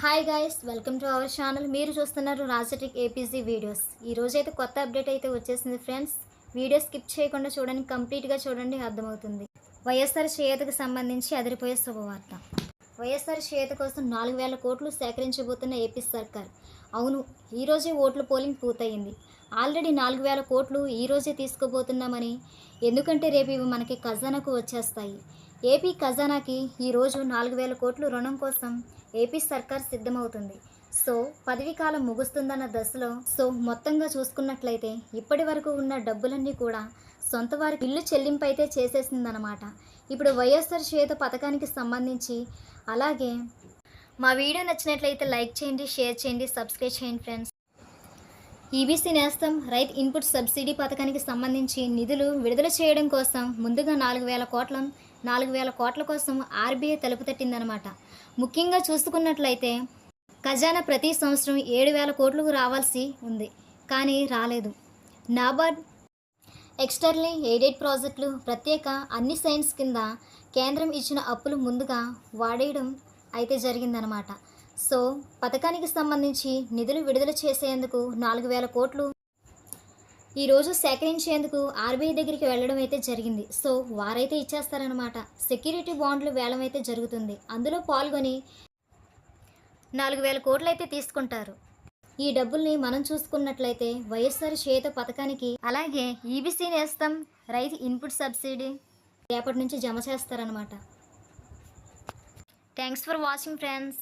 Hi guys welcome to our channel మీరు చూస్తున్నారు రాజటిక్ APG videos ఈ రోజైతే కొత్త అప్డేట్ అయితే వచ్చేసింది ఫ్రెండ్స్ వీడియో స్కిప్ చేయకుండా చూడండి కంప్లీట్గా చూడండి అర్థమవుతుంది. వైఎస్ఆర్ చేతకు సంబంధించి అదిరిపోయే శుభవార్త. వైఎస్ఆర్ చేత కోసం నాలుగు వేల కోట్లు సేకరించబోతున్న ఏపీ సర్కార్. అవును ఈరోజే ఓట్ల పోలింగ్ పూర్తయింది. ఆల్రెడీ నాలుగు వేల కోట్లు ఈరోజే తీసుకోబోతున్నామని. ఎందుకంటే రేపు ఇవి మనకి ఖజానాకు వచ్చేస్తాయి. ఏపీ ఖజానాకి ఈరోజు నాలుగు వేల కోట్లు రుణం కోసం ఏపీ సర్కార్ సిద్ధమవుతుంది. సో పదవీ కాలం ముగుస్తుందన్న దశలో సో మొత్తంగా చూసుకున్నట్లయితే ఇప్పటి వరకు ఉన్న డబ్బులన్నీ కూడా సొంత వారికి ఇల్లు చెల్లింపు అయితే చేసేసిందనమాట ఇప్పుడు వైఎస్ఆర్ చేత పథకానికి సంబంధించి అలాగే మా వీడియో నచ్చినట్లయితే లైక్ చేయండి షేర్ చేయండి సబ్స్క్రైబ్ చేయండి ఫ్రెండ్స్. ఈబీసీ నేస్తం రైతు ఇన్పుట్ సబ్సిడీ పథకానికి సంబంధించి నిధులు విడుదల చేయడం కోసం ముందుగా నాలుగు వేల కోట్ల నాలుగు వేల కోట్ల కోసం ఆర్బీఐ తలుపు తట్టిందనమాట ముఖ్యంగా చూసుకున్నట్లయితే ఖజానా ప్రతి సంవత్సరం ఏడు వేల కోట్లకు రావాల్సి ఉంది కానీ రాలేదు. నాబార్డ్ ఎక్స్టర్లీ ఎయిడెడ్ ప్రాజెక్టులు ప్రత్యేక అన్ని సైన్స్ కింద కేంద్రం ఇచ్చిన అప్పులు ముందుగా వాడేయడం అయితే జరిగిందనమాట సో పథకానికి సంబంధించి నిధులు విడుదల చేసేందుకు నాలుగు వేల కోట్లు ఈరోజు సేకరించేందుకు ఆర్బీఐ దగ్గరికి వెళ్ళడం అయితే జరిగింది. సో వారైతే ఇచ్చేస్తారనమాట సెక్యూరిటీ బాండ్లు వేలం అయితే జరుగుతుంది. అందులో పాల్గొని నాలుగు వేల కోట్లు అయితే తీసుకుంటారు. ఈ డబ్బుల్ని మనం చూసుకున్నట్లయితే వైఎస్ఆర్ చేత పథకానికి అలాగే ఈబీసీ నేస్తం రైతు ఇన్పుట్ సబ్సిడీ రేపటి నుంచి జమ చేస్తారనమాట థ్యాంక్స్ ఫర్ వాచింగ్ ఫ్రెండ్స్.